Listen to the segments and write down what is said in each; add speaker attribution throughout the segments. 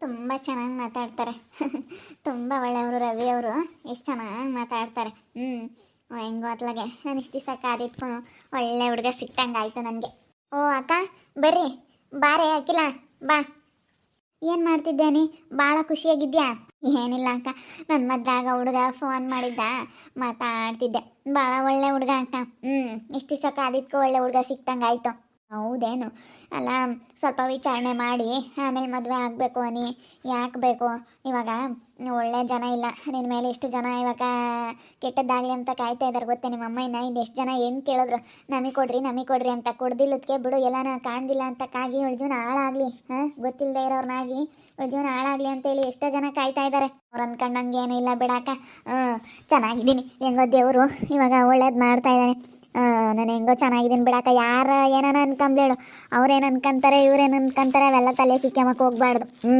Speaker 1: ತುಂಬ ಚೆನ್ನಾಗಿ ಮಾತಾಡ್ತಾರೆ. ತುಂಬ ಒಳ್ಳೆಯವರು ರವಿ ಅವರು ಎಷ್ಟು ಚೆನ್ನಾಗಿ ಮಾತಾಡ್ತಾರೆ. ಹ್ಞೂ ಹೆಂಗೋ ಅತ್ಲಾಗೆ ನಾನು ಇಷ್ಟು ದಿವಸ ಕಾದಿಟ್ಕೊಂಡು ಒಳ್ಳೆ ಹುಡುಗ ಸಿಕ್ಕಂಗೆ ಆಯಿತು ನನಗೆ. ಓ, ಅಕ್ಕ, ಬರ್ರಿ. ಬಾರೆ ಹಾಕಿಲ್ಲ ಬಾ. ಏನು ಮಾಡ್ತಿದ್ದೇನೆ ಭಾಳ ಖುಷಿಯಾಗಿದ್ಯಾ? ಏನಿಲ್ಲ, ಅಕ್ಕ. ನನ್ನ ಮದ್ದಾಗ ಹುಡುಗ ಫೋನ್ ಮಾಡಿದ್ದ. ಮಾತಾಡ್ತಿದ್ದೆ. ಭಾಳ ಒಳ್ಳೆ ಹುಡುಗ, ಅಕ್ಕ. ಹ್ಞೂ ಇಷ್ಟು ದಿವಸ ಕಾದಿಟ್ಕೊ ಒಳ್ಳೆ ಹುಡುಗ ಸಿಕ್ಕಂಗೆ ಆಯಿತು ಹೌದೇನು? ಅಲ್ಲ, ಸ್ವಲ್ಪ ವಿಚಾರಣೆ ಮಾಡಿ, ಆಮೇಲೆ ಮದುವೆ ಆಗಬೇಕು ಅನಿ, ಯಾಕೆ ಬೇಕು? ಇವಾಗ ಒಳ್ಳೆ ಜನ ಇಲ್ಲ ನಿನ್ನ ಮೇಲೆ ಎಷ್ಟು ಜನ ಇವಾಗ ಕೆಟ್ಟದ್ದಾಗಲಿ ಅಂತ ಕಾಯ್ತಾ ಇದ್ದಾರೆ ಗೊತ್ತೇ ನಿಮ್ಮ ಅಮ್ಮಯ್ಯನ ಇಲ್ಲಿ ಎಷ್ಟು ಜನ ಹೆಣ್ಣು ಕೇಳಿದ್ರು, ನಮಗೆ ಕೊಡ್ರಿ ನಮಗೆ ಕೊಡ್ರಿ ಅಂತ ಕೊಡ್ದಿಲ್ಲದಕ್ಕೆ ಬಿಡು, ಎಲ್ಲನ ಕಾಣ್ದಿಲ್ಲ ಅಂತ ಕಾಗಿ ಇವಳ ಜೀವನ ಹಾಳಾಗಲಿ, ಹಾಂ? ಗೊತ್ತಿಲ್ಲದೆ ಇರೋರ್ನಾಗಿ ಇವಳ ಜೀವನ ಹಾಳಾಗಲಿ ಅಂತೇಳಿ ಎಷ್ಟೋ ಜನ ಕಾಯ್ತಾ ಇದ್ದಾರೆ ಅವ್ರು ಅನ್ಕೊಂಡಂಗೆ ಏನೂ ಇಲ್ಲ ಬಿಡಾಕ. ಹ್ಞೂ ಚೆನ್ನಾಗಿದ್ದೀನಿ, ಹೆಂಗೋ ದೇವರು ಇವಾಗ ಒಳ್ಳೇದು ಮಾಡ್ತಾ ಇದ್ದಾನೆ ನಾನು ಹೆಂಗೋ ಚೆನ್ನಾಗಿದ್ದೀನಿ ಬಿಡಕ್ಕ ಯಾರು ಏನಾನ ಅನ್ಕೊಂಬ್ಲೇಳು ಅವ್ರೇನು ಅನ್ಕೊಂತಾರೆ ಇವ್ರೇನು ಅನ್ಕೊಂತಾರೆ ಅವೆಲ್ಲ ತಲೆ ಕಿಕ್ಕೆಮಕ್ಕೆ ಹೋಗ್ಬಾರ್ದು. ಹ್ಞೂ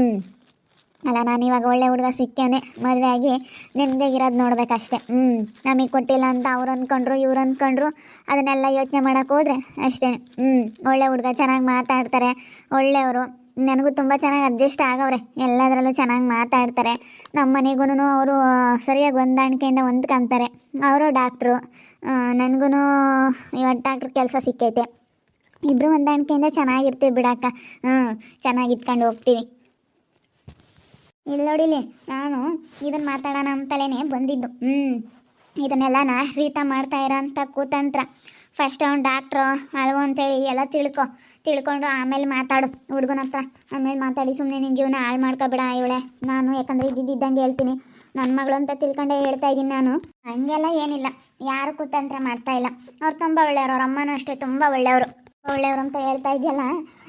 Speaker 1: ಅಲ್ಲ ನಾನು ಇವಾಗ ಒಳ್ಳೆ ಹುಡುಗ ಸಿಕ್ಕೇನೆ ಮದುವೆ ಆಗಿ ನೆಮ್ಮದಿಗಿರೋದು ನೋಡ್ಬೇಕಷ್ಟೆ. ಹ್ಞೂ ನಮಗೆ ಕೊಟ್ಟಿಲ್ಲ ಅಂತ ಅವ್ರು ಅಂದ್ಕೊಂಡ್ರು ಇವ್ರು ಅಂದ್ಕೊಂಡ್ರು ಅದನ್ನೆಲ್ಲ ಯೋಚನೆ ಮಾಡೋಕ್ಕೆ ಹೋದ್ರೆ ಅಷ್ಟೇ ಹ್ಞೂ ಒಳ್ಳೆ ಹುಡುಗ ಚೆನ್ನಾಗಿ ಮಾತಾಡ್ತಾರೆ ಒಳ್ಳೆಯವರು. ನನಗೂ ತುಂಬ ಚೆನ್ನಾಗಿ ಅಡ್ಜಸ್ಟ್ ಆಗವ್ರೆ. ಎಲ್ಲದರಲ್ಲೂ ಚೆನ್ನಾಗಿ ಮಾತಾಡ್ತಾರೆ. ನಮ್ಮ ಮನೆಗೂ ಅವರು ಸರಿಯಾಗಿ ಹೊಂದಾಣಿಕೆಯಿಂದ ಹೊಂದ್ಕೊಂತಾರೆ ಅವರು ಡಾಕ್ಟ್ರು ನನಗೂ ಇವತ್ತು ಡಾಕ್ಟ್ರ್ ಕೆಲಸ ಸಿಕ್ಕೈತೆ. ಇಬ್ಬರು ಹೊಂದಾಣಿಕೆಯಿಂದ ಚೆನ್ನಾಗಿರ್ತೀವಿ ಬಿಡಕ್ಕ. ಹ್ಞೂ ಚೆನ್ನಾಗಿ ಇಟ್ಕೊಂಡು ಹೋಗ್ತೀವಿ. ಇಲ್ಲಿ ನೋಡಿಲಿ ನಾನು ಇದನ್ನು ಮಾತಾಡೋಣ ಅಂತಲೇ ಬಂದಿದ್ದು. ಹ್ಞೂ ಇದನ್ನೆಲ್ಲ ನಾ ರೀತ ಮಾಡ್ತಾ ಇರೋಂಥ ಕೂತಂತ್ರ. ಫಸ್ಟ್ ಅವ್ನು ಡಾಕ್ಟ್ರು ಅಲ್ವೋ ಅಂತೇಳಿ ಎಲ್ಲ ತಿಳ್ಕೊ. ತಿಳ್ಕೊಂಡು ಆಮೇಲೆ ಮಾತಾಡು ಹುಡುಗನ ಹತ್ರ. ಆಮೇಲೆ ಮಾತಾಡಿ ಸುಮ್ಮನೆ ನಿನ್ನ ಜೀವನ ಹಾಳು ಮಾಡ್ಕೊಬೇಡ ಇವಳೆ. ನಾನು ಯಾಕಂದರೆ ಇದ್ದಿದ್ದಂಗೆ ಹೇಳ್ತೀನಿ. ನನ್ನ ಮಗಳು ಅಂತ ತಿಳ್ಕೊಂಡೆ ಹೇಳ್ತಾ ಇದ್ದೀನಿ ನಾನು. ಹಂಗೆಲ್ಲ ಏನಿಲ್ಲ. ಯಾರು ಕುತಂತ್ರ ಮಾಡ್ತಾ ಇಲ್ಲ. ಅವ್ರು ತುಂಬ ಒಳ್ಳೆಯವರು. ಅವ್ರ ಅಮ್ಮನೂ ಅಷ್ಟೇ ತುಂಬ ಒಳ್ಳೆಯವರು. ಒಳ್ಳೆಯವರು ಅಂತ ಹೇಳ್ತಾ ಇದೆಯಲ್ಲ?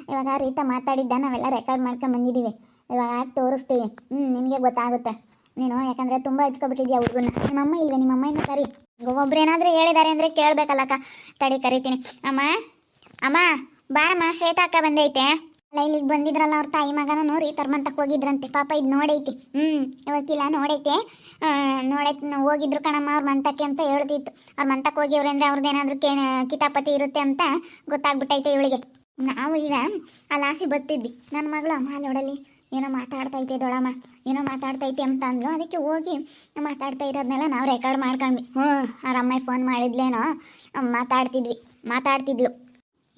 Speaker 1: ಇವಾಗ ರೀತಾ ಮಾತಾಡಿದ್ದ. ನಾವೆಲ್ಲ ರೆಕಾರ್ಡ್ ಮಾಡ್ಕೊಂಡು ಬಂದಿದ್ದೀವಿ ಇವಾಗ ತೋರಿಸ್ತೀವಿ. ಹ್ಞೂ ನಿನಗೆ ಗೊತ್ತಾಗುತ್ತೆ. ನೀನು ಯಾಕಂದರೆ ತುಂಬ ಹಚ್ಕೊಬಿಟ್ಟಿದ್ಯಾ ಹುಡುಗನ ನಿಮ್ಮಮ್ಮ ಇಲ್ವೇ? ನಿಮ್ಮಮ್ಮ ಇನ್ನು ಕರಿ ಒಬ್ರು ಏನಾದರೂ ಹೇಳಿದ್ದಾರೆ ಅಂದರೆ ಕೇಳಬೇಕಲ್ಲಕ್ಕ. ತಡಿ ಕರಿತೀನಿ. ಅಮ್ಮ? ಅಮ್ಮ? ಬಾರಮ್ಮ, ಶ್ವೇತಾ ಅಕ್ಕ ಬಂದೈತೆ. ಅಲ್ಲ, ಇಲ್ಲಿಗೆ ಬಂದಿದ್ರಲ್ಲ ಅವ್ರ ತಾಯಿ ಮಗನ ನೋಡಿ ತರ್ಮಂತಕ್ಕೆ ಹೋಗಿದ್ರಂತೆ. ಪಾಪ ಇದು ನೋಡೈತಿ. ಹ್ಞೂ ಇವಕ್ಕಿಲ್ಲ, ನೋಡೈತೆ. ನೋಡೈತಿ ಹೋಗಿದ್ರು ಕಣಮ್ಮ ಅವ್ರ ಮಂತಕ್ಕೆ ಅಂತ ಹೇಳ್ತಿತ್ತು. ಅವ್ರ ಮಂತಕ್ಕೆ ಹೋಗಿವ್ರೆ ಅಂದರೆ ಅವ್ರದ್ದೇನಾದ್ರೂ ಕೇ, ಕಿತಾಪತಿ ಇರುತ್ತೆ ಅಂತ ಗೊತ್ತಾಗ್ಬಿಟ್ಟೈತೆ ಇವಳಿಗೆ. ನಾವು ಈಗ ಆ ಲಾಸಿ ಬತ್ತಿದ್ವಿ. ನನ್ನ ಮಗಳು ಅಮ್ಮ ನೋಡಲಿ ಏನೋ ಮಾತಾಡ್ತೈತೆ ದೊಡಮ್ಮ ಏನೋ ಮಾತಾಡ್ತೈತೆ ಅಂತ ಅಂದ್ಲು. ಅದಕ್ಕೆ ಹೋಗಿ ಮಾತಾಡ್ತಾ ಇರೋದನ್ನೆಲ್ಲ ನಾವು ರೆಕಾರ್ಡ್ ಮಾಡ್ಕೊಂಡ್ವಿ. ಹ್ಞೂ ಅವ್ರ ಅಮ್ಮ ಫೋನ್ ಮಾಡಿದ್ಲೇನೋ. ಮಾತಾಡ್ತಿದ್ವಿ. ಮಾತಾಡ್ತಿದ್ಲು.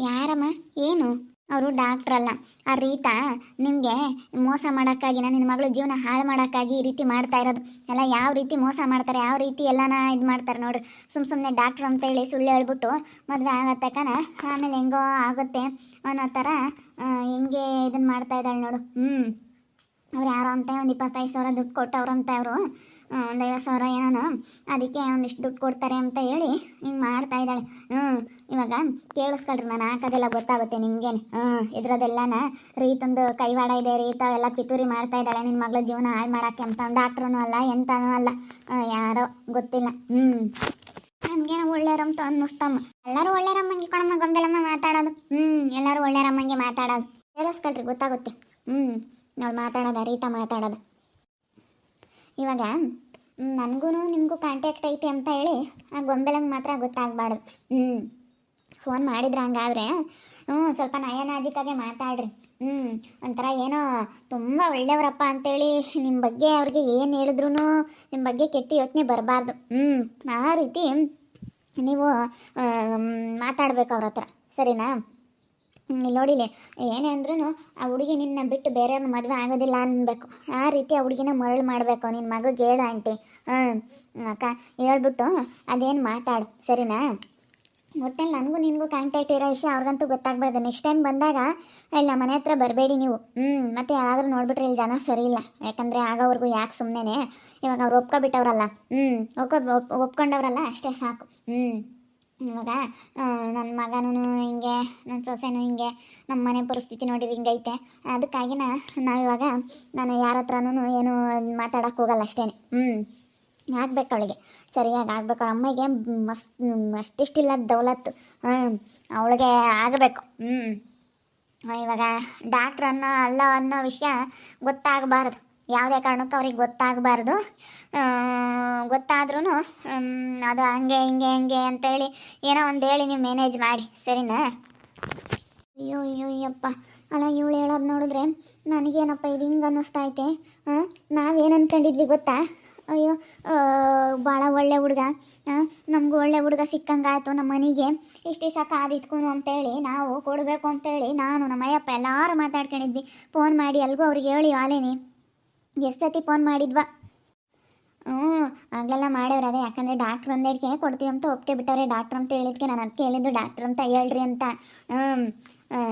Speaker 1: ಯಾರಮ್ಮ? ಏನು? ಅವರು ಡಾಕ್ಟ್ರ್ ಅಲ್ಲ. ಆ ರೀತಾ, ನಿಮಗೆ ಮೋಸ ಮಾಡೋಕ್ಕಾಗಿ ನಿನ್ನ ಮಗಳ ಜೀವನ ಹಾಳು ಮಾಡೋಕ್ಕಾಗಿ ಈ ರೀತಿ ಮಾಡ್ತಾ ಇರೋದು. ಎಲ್ಲ ಯಾವ ರೀತಿ ಮೋಸ ಮಾಡ್ತಾರೆ, ಯಾವ ರೀತಿ ಎಲ್ಲನ ಇದು ಮಾಡ್ತಾರೆ ನೋಡ್ರಿ. ಸುಮ್ಮ ಸುಮ್ಮನೆ ಡಾಕ್ಟ್ರ್ ಅಂತ ಹೇಳಿ ಸುಳ್ಳು ಹೇಳ್ಬಿಟ್ಟು ಮದುವೆ ತಕನ ಆಮೇಲೆ ಹೆಂಗೋ ಆಗುತ್ತೆ ಅನ್ನೋ ಥರ ಹೆಂಗೆ ಇದನ್ನು ಮಾಡ್ತಾ ಇದ್ದಾಳೆ ನೋಡು. ಹ್ಞೂ ಅವ್ರು ಯಾರೋ ಅಂತ ಒಂದು ಇಪ್ಪತ್ತೈದು ಸಾವಿರ ದುಡ್ಡು ಕೊಟ್ಟವ್ರಂತ ಅವರು. ಒಂದು ಐವತ್ತು ಸಾವಿರ ಏನೋ ಅದಕ್ಕೆ ಒಂದಿಷ್ಟು ದುಡ್ಡು ಕೊಡ್ತಾರೆ ಅಂತ ಹೇಳಿ ಹಿಂಗೆ ಮಾಡ್ತಾ ಇದ್ದಾಳೆ. ಹ್ಞೂ ಇವಾಗ ಕೇಳಿಸ್ಕೊಳ್ರಿ ನಾನು ಹಾಕೋದೆಲ್ಲ ಗೊತ್ತಾಗುತ್ತೆ ನಿಮ್ಗೇನೆ. ಹ್ಞೂ ಇದ್ರದೆಲ್ಲನ ರೀತೊಂದು ಕೈವಾಡ ಇದೆ, ರೀತ ಎಲ್ಲ ಪಿತೂರಿ ಮಾಡ್ತಾ ಇದ್ದಾಳೆ. ನಿನ್ನ ಮಗಳ ಜೀವನ ಹಾಳು ಮಾಡೋಕ್ಕೆ ಅಂತ ಡಾಕ್ಟ್ರೂ ಅಲ್ಲ, ಎಂತನೂ ಅಲ್ಲ. ಯಾರೋ ಗೊತ್ತಿಲ್ಲ. ಹ್ಞೂ ನಮ್ಗೇನೋ ಅಂತ ಅನ್ನಿಸ್ತಮ್ಮ. ಎಲ್ಲರೂ ಒಳ್ಳೆಯರಮ್ಮಂಗೆ ಕೊಡಮ್ಮ ಗೊಂಬೆಲಮ್ಮ ಮಾತಾಡೋದು. ಹ್ಞೂ ಎಲ್ಲರೂ ಒಳ್ಳೆಯರಮ್ಮಂಗೆ ಮಾತಾಡೋದು. ಕೇಳಿಸ್ಕೊಳ್ರಿ, ಗೊತ್ತಾಗುತ್ತೆ. ಹ್ಞೂ ನಾವು ಮಾತಾಡೋದ, ರೀತ ಮಾತಾಡೋದು. ಇವಾಗ ನನಗೂ ನಿಮಗೂ ಕಾಂಟ್ಯಾಕ್ಟ್ ಐತೆ ಅಂತ ಹೇಳಿ, ಆ ಗೊಂಬೆಲಂಗೆ ಮಾತ್ರ ಗೊತ್ತಾಗಬಾರ್ದು. ಹ್ಞೂ ಫೋನ್ ಮಾಡಿದ್ರೆ ಹಂಗಾದ್ರೆ ಹ್ಞೂ ಸ್ವಲ್ಪ ನಯನಾಜಿಕಾಗೆ ಮಾತಾಡ್ರಿ. ಹ್ಞೂ ಒಂಥರ ಏನೋ ತುಂಬ ಒಳ್ಳೆಯವರಪ್ಪ ಅಂತೇಳಿ ನಿಮ್ಮ ಬಗ್ಗೆ ಅವ್ರಿಗೆ ಏನು ಹೇಳಿದ್ರು ನಿಮ್ಮ ಬಗ್ಗೆ ಕೆಟ್ಟ ಯೋಚನೆ ಬರಬಾರ್ದು. ಹ್ಞೂ ಆ ರೀತಿ ನೀವು ಮಾತಾಡ್ಬೇಕು ಅವ್ರ ಹತ್ರ ಸರಿನಾ? ಇಲ್ಲಿ ನೋಡಿಲಿ. ಏನೇ ಅಂದ್ರೂ ಆ ಹುಡುಗಿ ನಿನ್ನ ಬಿಟ್ಟು ಬೇರೆಯವ್ರನ್ನ ಮದುವೆ ಆಗೋದಿಲ್ಲ ಅನ್ಬೇಕು. ಆ ರೀತಿ ಆ ಹುಡುಗಿನ ಮರಳು ಮಾಡಬೇಕು. ನಿನ್ನ ಮಗಗೆ ಹೇಳು ಆಂಟಿ. ಹ್ಞೂ ಅಕ್ಕ, ಹೇಳ್ಬಿಟ್ಟು ಅದೇನು ಮಾತಾಡು, ಸರಿನಾ? ಒಟ್ಟಲ್ಲಿ ನನಗೂ ನಿನಗೂ ಕಾಂಟ್ಯಾಕ್ಟ್ ಇರೋ ವಿಷಯ ಅವ್ರಿಗಂತೂ ಗೊತ್ತಾಗಬಾರ್ದು. ನೆಕ್ಸ್ಟ್ ಟೈಮ್ ಬಂದಾಗ, ಇಲ್ಲ, ಮನೆ ಹತ್ರ ಬರಬೇಡಿ ನೀವು. ಹ್ಞೂ ಮತ್ತೆ ಯಾರಾದರೂ ನೋಡ್ಬಿಟ್ರೆ ಇಲ್ಲಿ ಜನ ಸರಿ ಇಲ್ಲ. ಯಾಕಂದರೆ ಆಗೋವರೆಗೂ ಯಾಕೆ ಸುಮ್ಮನೆ ಇವಾಗ ಅವ್ರು ಒಪ್ಕೊಬಿಟ್ಟವ್ರಲ್ಲ. ಹ್ಞೂ ಒಪ್ಕೊ, ಒಪ್, ಒಪ್ಕೊಂಡವ್ರಲ್ಲ, ಅಷ್ಟೇ ಸಾಕು. ಹ್ಞೂ ಇವಾಗ ನನ್ನ ಮಗನೂ ಹಿಂಗೆ ನನ್ನ ಸೊಸೆನೂ ಹಿಂಗೆ ನಮ್ಮ ಮನೆ ಪರಿಸ್ಥಿತಿ ನೋಡಿದ್ರೆ ಹಿಂಗೈತೆ ಅದಕ್ಕಾಗಿನ ನಾವು ನಾವಿವಾಗ, ನಾನು ಯಾರ ಹತ್ರನೂ ಏನು ಮಾತಾಡೋಕೆ ಹೋಗಲ್ಲ ಅಷ್ಟೇ. ಹ್ಞೂ ಆಗ್ಬೇಕು ಅವಳಿಗೆ. ಸರಿಯಾಗಿ ಆಗ್ಬೇಕು. ಅವ್ರ ಅಮ್ಮಗೆ ಮಸ್ತ್ ಅಷ್ಟಿಷ್ಟಿಲ್ಲ ದೌಲತ್ತು. ಹ್ಞೂ ಅವಳಿಗೆ ಆಗಬೇಕು. ಹ್ಞೂ ಇವಾಗ, ಡಾಕ್ಟ್ರ್ ಅನ್ನೋ, ಅಲ್ಲ ಅನ್ನೋ ವಿಷಯ ಗೊತ್ತಾಗಬಾರ್ದು. ಯಾವುದೇ ಕಾರಣಕ್ಕೂ ಅವ್ರಿಗೆ ಗೊತ್ತಾಗಬಾರ್ದು. ಗೊತ್ತಾದ್ರೂ ಅದು ಹಂಗೆ, ಹಿಂಗೆ ಹಿಂಗೆ ಅಂತೇಳಿ ಏನೋ ಒಂದು ಹೇಳಿ ನೀವು ಮ್ಯಾನೇಜ್ ಮಾಡಿ, ಸರಿನಾ? ಅಯ್ಯೋ ಅಯ್ಯೋ, ಅಯ್ಯಪ್ಪ. ಅಲ್ಲ, ಇವಳು ಹೇಳೋದು ನೋಡಿದ್ರೆ ನನಗೇನಪ್ಪ ಇದು ಹಿಂಗೆ ಅನ್ನಿಸ್ತಾ ಐತೆ? ಹಾಂ ನಾವೇನು ಅಂದ್ಕೊಂಡಿದ್ವಿ ಗೊತ್ತಾ? ಅಯ್ಯೋ ಭಾಳ ಒಳ್ಳೆ ಹುಡುಗ. ನಮಗೂ ಒಳ್ಳೆ ಹುಡುಗ ಸಿಕ್ಕಂಗಾಯ್ತು ನಮ್ಮ ಮನೆಗೆ. ಇಷ್ಟು ದಿವಸ ಕಾದಿತ್ಕೊನು ಅಂತೇಳಿ ನಾವು ಕೊಡಬೇಕು ಅಂತೇಳಿ ನಾನು ನಮ್ಮ ಅಯ್ಯಪ್ಪ ಎಲ್ಲರೂ ಮಾತಾಡ್ಕೊಂಡಿದ್ವಿ. ಫೋನ್ ಮಾಡಿ ಎಲ್ಗೂ ಅವ್ರಿಗೆ ಹೇಳಿ ಆಲೇನಿ ಎಷ್ಟು ಫೋನ್ ಮಾಡಿದ್ವಾ? ಹ್ಞೂ, ಆಗಲೆಲ್ಲ ಮಾಡೋರು ಅದೇ. ಯಾಕಂದರೆ ಡಾಕ್ಟ್ರ್ ಒಂದೇಡ್ಕೆ ಕೊಡ್ತೀವಿ ಅಂತ ಒಪ್ಕೆ ಬಿಟ್ಟವ್ರೆ ಡಾಕ್ಟ್ರ್ ಅಂತ ಹೇಳಿದ್ಕೆ. ನಾನು ಅದಕ್ಕೆ ಹೇಳಿದ್ದು ಡಾಕ್ಟ್ರ್ ಅಂತ ಹೇಳ್ರಿ ಅಂತ.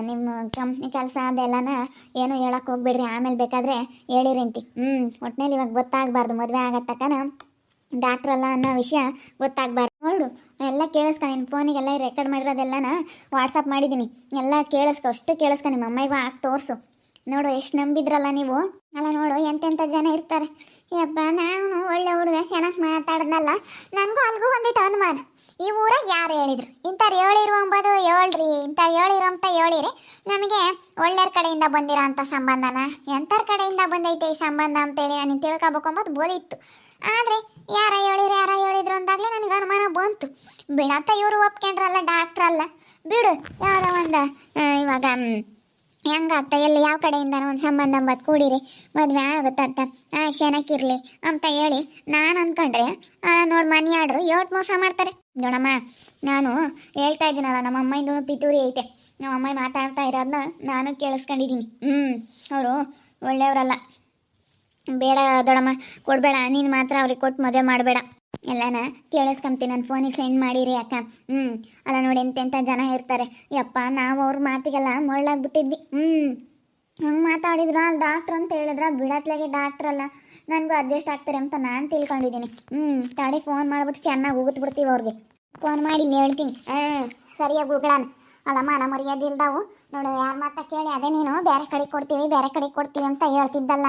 Speaker 1: ನಿಮ್ಮ ಕಂಪ್ನಿ ಕೆಲಸ ಅದೆಲ್ಲನ ಏನು ಹೇಳಕ್ಕೆ ಹೋಗ್ಬೇಡ್ರಿ. ಆಮೇಲೆ ಬೇಕಾದರೆ ಹೇಳಿರಿ ಅಂತಿ. ಹ್ಞೂ ಒಟ್ಟಿನಲ್ಲಿ ಇವಾಗ ಗೊತ್ತಾಗಬಾರ್ದು. ಮದುವೆ ಆಗತ್ತಕ್ಕನ ಡಾಕ್ಟ್ರ್ ಅಲ್ಲ ಅನ್ನೋ ವಿಷಯ ಗೊತ್ತಾಗಬಾರ್ದು. ನೋಡು, ಎಲ್ಲ ಕೇಳಿಸ್ಕ. ನಿನ್ನ ಫೋನಿಗೆಲ್ಲ ರೆಕಾರ್ಡ್ ಮಾಡಿರೋದೆಲ್ಲನ ವಾಟ್ಸಪ್ ಮಾಡಿದ್ದೀನಿ ಎಲ್ಲ ಕೇಳಿಸ್ಕೊ. ಅಷ್ಟು ಕೇಳಿಸ್ಕ. ನಿಮ್ಮ ಅಮ್ಮಯ್ಯ ಹಾಕಿ ತೋರಿಸು. ನೋಡು, ಎಷ್ಟು ನಂಬಿದ್ರಲ್ಲ ನೀವು? ಅಲ್ಲ ನೋಡು ಎಂತೆಂಥ ಜನ ಇರ್ತಾರೆ. ಯಪ್ಪ ನಾನು ಒಳ್ಳೆ ಹುಡುಗ, ಚೆನ್ನಾಗಿ ಮಾತಾಡ್ದಲ್ಲ. ನನಗೂ ಅಲ್ಗೂ ಒಂದಿಟ್ಟು ಅನುಮಾನ. ಈ ಊರಾಗ ಯಾರು ಹೇಳಿದ್ರು? ಇಂಥವ್ರು ಹೇಳಿರು ಅಂಬೋದು ಹೇಳ್ರಿ, ಇಂಥವ್ರು ಹೇಳಿರು ಹೇಳಿರಿ. ನಮಗೆ ಒಳ್ಳೆಯವ್ರ ಕಡೆಯಿಂದ ಬಂದಿರೋ ಅಂಥ ಸಂಬಂಧನ? ಎಂಥವ್ರ ಕಡೆಯಿಂದ ಬಂದೈತೆ ಈ ಸಂಬಂಧ ಅಂತೇಳಿ ನಾನು ತಿಳ್ಕೊಬೇಕು ಅಂಬೋದು ಬೋಲಿತ್ತು ಆದರೆ ಯಾರ ಹೇಳಿರು, ಯಾರ ಹೇಳಿದ್ರು ಅಂದಾಗಲೇ ನನಗೆ ಅನುಮಾನ ಬಂತು. ಬಿಡತ್ತ ಇವರು ಒಪ್ಕೊಂಡ್ರಲ್ಲ, ಡಾಕ್ಟ್ರಲ್ಲ. ಬಿಡು, ಯಾರೋ ಒಂದು ಇವಾಗ ಮ್, ಹೆಂಗಾಗ್ತ? ಎಲ್ಲಿ? ಯಾವ ಕಡೆಯಿಂದನೋ ಒಂದು ಸಂಬಂಧ ಅಂಬದು ಕೂಡಿರಿ. ಮದುವೆ ಆ ಚೆನ್ನಾಗಿರ್ಲಿ ಅಂತ ಹೇಳಿ ನಾನು ಅಂದ್ಕೊಂಡ್ರೆ ನೋಡಿ ಮನಿ ಆಡ್ರು ಯೋಟ್ ಮೋಸ ಮಾಡ್ತಾರೆ. ನೋಡಮ್ಮ ನಾನು ಹೇಳ್ತಾ ಇದ್ದೀನಲ್ಲ ನಮ್ಮ ಅಮ್ಮಂದು ಪಿತೂರಿ ಐತೆ. ನಮ್ಮ ಅಮ್ಮ ಮಾತಾಡ್ತಾ ಇರೋದನ್ನ ನಾನು ಕೇಳಿಸ್ಕೊಂಡಿದ್ದೀನಿ. ಹ್ಞೂ ಅವರು ಒಳ್ಳೆಯವರಲ್ಲ. ಬೇಡ ದೊಡಮ್ಮ ಕೊಡಬೇಡ. ನೀನು ಮಾತ್ರ ಅವ್ರಿಗೆ ಕೊಟ್ಟು ಮದುವೆ ಮಾಡಬೇಡ. ಎಲ್ಲನ ಕೇಳಿಸ್ಕೊಂತೀನಿ ನನ್ನ ಫೋನಿಗೆ ಸೆಂಡ್ ಮಾಡಿರಿ ಅಕ್ಕ. ಹ್ಞೂ ಅಲ್ಲ ನೋಡಿ ಎಂತೆಂಥ ಜನ ಇರ್ತಾರೆ. ಯಪ್ಪ, ನಾವು ಅವ್ರ ಮಾತಿಗೆಲ್ಲ ಮೊಳ್ಳಾಗ್ಬಿಟ್ಟಿದ್ವಿ ಹ್ಞೂ ಹಂಗೆ ಮಾತಾಡಿದ್ರು ಅಲ್ಲಿ ಡಾಕ್ಟ್ರ್ ಅಂತ ಹೇಳಿದ್ರ, ಬಿಡತ್ಲಾಗೆ ಡಾಕ್ಟ್ರ್ ಅಲ್ಲ. ನನಗೂ ಅಡ್ಜಸ್ಟ್ ಆಗ್ತಾರೆ ಅಂತ ನಾನು ತಿಳ್ಕೊಂಡಿದ್ದೀನಿ ಹ್ಞೂ ತಡಿ ಫೋನ್ ಮಾಡಿಬಿಟ್ಟು ಚೆನ್ನಾಗಿ ಉಗಿದ್ಬಿಡ್ತೀವಿ ಅವ್ರಿಗೆ. ಫೋನ್ ಮಾಡಿ ಇಲ್ಲಿ ಹೇಳ್ತೀನಿ. ಹಾಂ, ಸರಿಯಾಗಿ ಉಗಳಾನ. ಅಲ್ಲಮ್ಮ ನಮ್ಮ ಮರ್ಯಾದೆ ಇಲ್ದಾವು. ನೋಡು, ಯಾರ ಮಾತಾ ಕೇಳಿ, ಅದೇ ನೀನು. ಬೇರೆ ಕಡೆ ಕೊಡ್ತೀವಿ, ಬೇರೆ ಕಡೆ ಕೊಡ್ತೀವಿ ಅಂತ ಹೇಳ್ತಿದ್ದಲ್ಲ.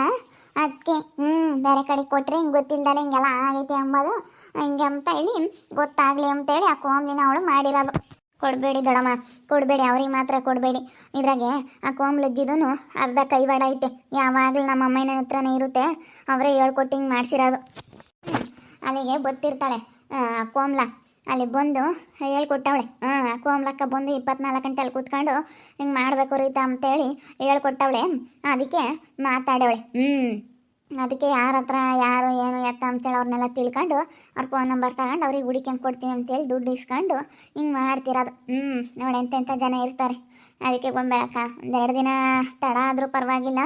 Speaker 1: ಅದಕ್ಕೆ ಹ್ಞೂ ಬೇರೆ ಕಡೆ ಕೊಟ್ಟರೆ ಹಿಂಗೆ ಗೊತ್ತಿಲ್ಲದಲ್ಲ ಹಿಂಗೆಲ್ಲ ಆಗೈತೆ ಅಂಬೋದು. ಹಿಂಗೆ ಅಂತ ಹೇಳಿ ಗೊತ್ತಾಗಲಿ ಅಂತೇಳಿ ಆ ಕೋಮ್ಲಿನ ಅವಳು ಮಾಡಿರೋದು. ಕೊಡಬೇಡಿ ದೊಡಮ್ಮ, ಕೊಡಬೇಡಿ, ಅವ್ರಿಗೆ ಮಾತ್ರ ಕೊಡಬೇಡಿ. ಇದ್ರಾಗೆ ಆ ಕೋಮ್ಲಜ್ಜಿದೂ ಅರ್ಧ ಕೈವಾಡ ಐತೆ. ಯಾವಾಗಲೂ ನಮ್ಮ ಅಮ್ಮನ ಹತ್ರನೇ ಇರುತ್ತೆ. ಅವರೇ ಹೇಳ್ಕೊಟ್ಟು ಹಿಂಗೆ ಮಾಡಿಸಿರೋದು. ಅಲ್ಲಿಗೆ ಗೊತ್ತಿರ್ತಾಳೆ ಆ ಕೋಮ್ಲ ಅಲ್ಲಿ ಬಂದು ಹೇಳ್ಕೊಟ್ಟವಳೆ ಹಾಂ ಕೋಮ್ಲಕ್ಕ ಬಂದು ಇಪ್ಪತ್ನಾಲ್ಕು ಗಂಟೆ ಅಲ್ಲಿ ಕೂತ್ಕೊಂಡು ಹಿಂಗೆ ಮಾಡಬೇಕು ರೀತಾ ಅಂತೇಳಿ ಹೇಳ್ಕೊಟ್ಟವಳೆ. ಅದಕ್ಕೆ ಮಾತಾಡವಳೆ ಹ್ಞೂ ಅದಕ್ಕೆ ಯಾರ ಹತ್ರ ಯಾರು ಏನು ಎತ್ತ ಅಂತೇಳಿ ಅವ್ರನ್ನೆಲ್ಲ ತಿಳ್ಕೊಂಡು ಅವ್ರ ಫೋನ್ ನಂಬರ್ ತಗೊಂಡು ಅವ್ರಿಗೆ ಹುಡುಕ್ಯಂಗೆ ಕೊಡ್ತೀವಿ ಅಂತೇಳಿ ದುಡ್ಡು ಇಸ್ಕೊಂಡು ಹಿಂಗೆ ಮಾಡ್ತಿರೋದು ಹ್ಞೂ ನೋಡಿ ಎಂತೆಂಥ ಜನ ಇರ್ತಾರೆ. ಅದಕ್ಕೆ ಗೊಂಬೆಳಕ್ಕ ಒಂದೆರಡು ದಿನ ತಡ ಆದರೂ ಪರವಾಗಿಲ್ಲ.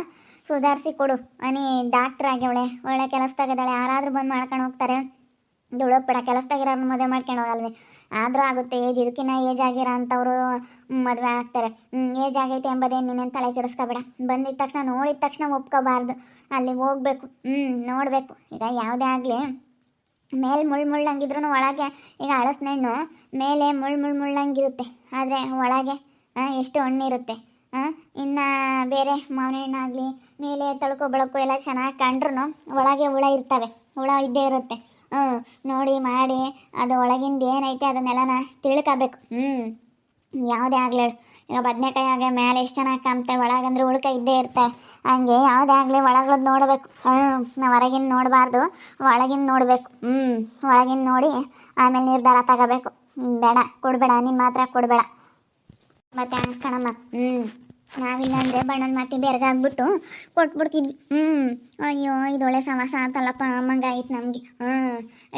Speaker 1: ಸುಧಾರಿಸಿ ಕೊಡು. ಅನಿ ಡಾಕ್ಟ್ರ್ ಆಗ್ಯವಳೆ. ಒಳ್ಳೆ ಕೆಲಸದಾಗಿದ್ದಾಳೆ ಯಾರಾದರೂ ಬಂದು ಮಾಡ್ಕೊಂಡು ಹೋಗ್ತಾರೆ. ದುಡೋಕ್ಬೇಡ ಕೆಲಸದಾಗಿರೋರು ಮದುವೆ ಮಾಡ್ಕೊಂಡು ಹೋಗಲ್ವಿ? ಆದರೂ ಆಗುತ್ತೆ, ಏಜ್ ಇದಕ್ಕಿನ್ನ ಏಜ್ ಆಗಿರೋ ಅಂಥವ್ರು ಮದುವೆ ಆಗ್ತಾರೆ. ಏಜ್ ಆಗೈತೆ ಎಂಬುದೇ ನೀನೇನು ತಲೆ ಕೆಡಿಸ್ಕೋಬೇಡ. ಬಂದಿದ್ದ ತಕ್ಷಣ, ನೋಡಿದ ತಕ್ಷಣ ಒಪ್ಕೋಬಾರ್ದು. ಅಲ್ಲಿ ಹೋಗ್ಬೇಕು. ಹ್ಞೂ ನೋಡಬೇಕು. ಈಗ ಯಾವುದೇ ಆಗಲಿ. ಮೇಲೆ ಮುಳ್ಳು ಮುಳ್ಳಂಗಿದ್ರು ಒಳಗೆ, ಈಗ ಹಳಸಿನೆಣ್ಣು, ಮೇಲೆ ಮುಳ್ಳು ಮುಳ್ಳು ಮುಳ್ಳಂಗಿರುತ್ತೆ. ಆದರೆ ಒಳಗೆ ಎಷ್ಟು ಹಣ್ಣಿರುತ್ತೆ. ಇನ್ನು ಬೇರೆ ಮಾವಿನ ಮೇಲೆ ತಳ್ಕೊ, ಬಳಕು ಎಲ್ಲ ಚೆನ್ನಾಗಿ ಕಂಡ್ರು ಒಳಗೆ ಹುಳ ಇರ್ತವೆ. ಹುಳ ಇದ್ದೇ ಇರುತ್ತೆ. ನೋಡಿ, ಮಾಡಿ, ಅದು ಒಳಗಿಂದ ಏನೈತೆ ಅದನ್ನೆಲ್ಲನ ತಿಳ್ಕೊಬೇಕು. ಹ್ಞೂ ಯಾವುದೇ ಆಗಲಿ, ಈಗ ಬದನೆಕಾಯಿ ಆಗ ಮೇಲೆ ಎಷ್ಟು ಚೆನ್ನಾಗಿ ಕಾಣ್ತೆ ಒಳಗಂದ್ರೆ ಉಳ್ಕ ಇದ್ದೇ ಇರ್ತೆ. ಹಂಗೆ ಯಾವುದೇ ಆಗಲಿ ಒಳಗಳದ್ದು ನೋಡಬೇಕು. ಹ್ಞೂ ನಾವು ಹೊರಗಿನ ನೋಡಬಾರ್ದು, ಒಳಗಿಂದ ನೋಡಬೇಕು. ಹ್ಞೂ ಒಳಗಿಂದ ನೋಡಿ, ಆಮೇಲೆ ನಿರ್ಧಾರ ತಗೋಬೇಕು. ಬೇಡ, ಕೊಡಬೇಡ ನಿಮ್ಮ ಮಾತ್ರ ಕೊಡಬೇಡ. ಮತ್ತೆ ಅನ್ಸ್ಕಣಮ್ಮ. ಹ್ಞೂ ನಾವಿಲ್ಲ ಅಂದರೆ ಬಣ್ಣದ ಮಾತಿ ಬೆರಗಾಗ್ಬಿಟ್ಟು ಕೊಟ್ಬಿಡ್ತಿದ್ವಿ ಹ್ಞೂ ಅಯ್ಯೋ, ಇದು ಒಳ್ಳೆ ಆತಲ್ಲಪ್ಪ ಅಮ್ಮಂಗಾಗಿತ್ತು ನಮಗೆ. ಹ್ಞೂ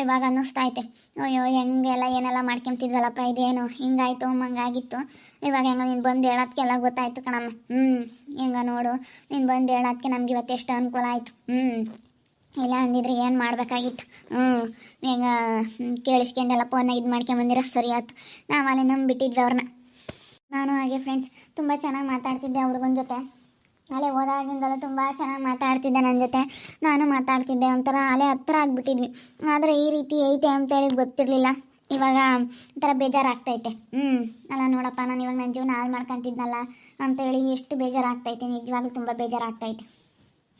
Speaker 1: ಇವಾಗ ಅನ್ನಿಸ್ತೈತೆ ಅಯ್ಯೋ, ಹೆಂಗೆಲ್ಲ ಏನೆಲ್ಲ ಮಾಡ್ಕೊಂತಿದ್ವಲ್ಲಪ್ಪ, ಇದೇನು? ಹಿಂಗಾಯ್ತು ಅಮ್ಮಂಗಾಗಿತ್ತು ಇವಾಗ ಹೆಂಗೋ ನೀನು ಬಂದು ಹೇಳೋದಕ್ಕೆಲ್ಲ ಗೊತ್ತಾಯ್ತು ಕಣಮ್ಮ. ಹ್ಞೂ ಹೆಂಗ ನೋಡು. ನೀನು ಬಂದು ಹೇಳೋದಕ್ಕೆ ನಮ್ಗೆ ಇವತ್ತು ಎಷ್ಟು ಅನುಕೂಲ ಆಯಿತು. ಹ್ಞೂ ಇಲ್ಲ ಅಂದಿದ್ರೆ ಏನು ಮಾಡಬೇಕಾಗಿತ್ತು? ಹ್ಞೂ ಹೆಂಗೆ ಕೇಳಿಸ್ಕೊಂಡೆಲ್ಲ ಫೋನಾಗ ಇದು ಮಾಡ್ಕೊಂಬಂದಿರೋ, ಸರಿ ಆಯ್ತು. ನಾವು ಅಲ್ಲಿ ನಂಬಿಟ್ಟಿದ್ವಿ ಅವ್ರನ್ನ ನಾನು ಹಾಗೆ ಫ್ರೆಂಡ್ಸ್ ತುಂಬ ಚೆನ್ನಾಗಿ ಮಾತಾಡ್ತಿದ್ದೆ ಹುಡುಗನ ಜೊತೆ. ಅಲೆ ಹೋದಾಗಿಂದಲೂ ತುಂಬ ಚೆನ್ನಾಗಿ ಮಾತಾಡ್ತಿದ್ದೆ ನನ್ನ ಜೊತೆ. ನಾನು ಮಾತಾಡ್ತಿದ್ದೆ ಒಂಥರ ಅಲೆ ಹತ್ತಿರ ಆಗಿಬಿಟ್ಟಿದ್ವಿ. ಆದರೆ ಈ ರೀತಿ ಐತೆ ಅಂತೇಳಿ ಗೊತ್ತಿರಲಿಲ್ಲ. ಇವಾಗ ಒಂಥರ ಬೇಜಾರಾಗ್ತೈತೆ. ಹ್ಞೂ ಅಲ್ಲ ನೋಡಪ್ಪ, ನಾನು ಇವಾಗ ನನ್ನ ಜೀವನ ಹಾಳು ಮಾಡ್ಕೊತಿದ್ನಲ್ಲ ಅಂತೇಳಿ ಎಷ್ಟು ಬೇಜಾರಾಗ್ತೈತೆ. ನಿಜವಾಗ್ಲೂ ತುಂಬ ಬೇಜಾರಾಗ್ತೈತೆ.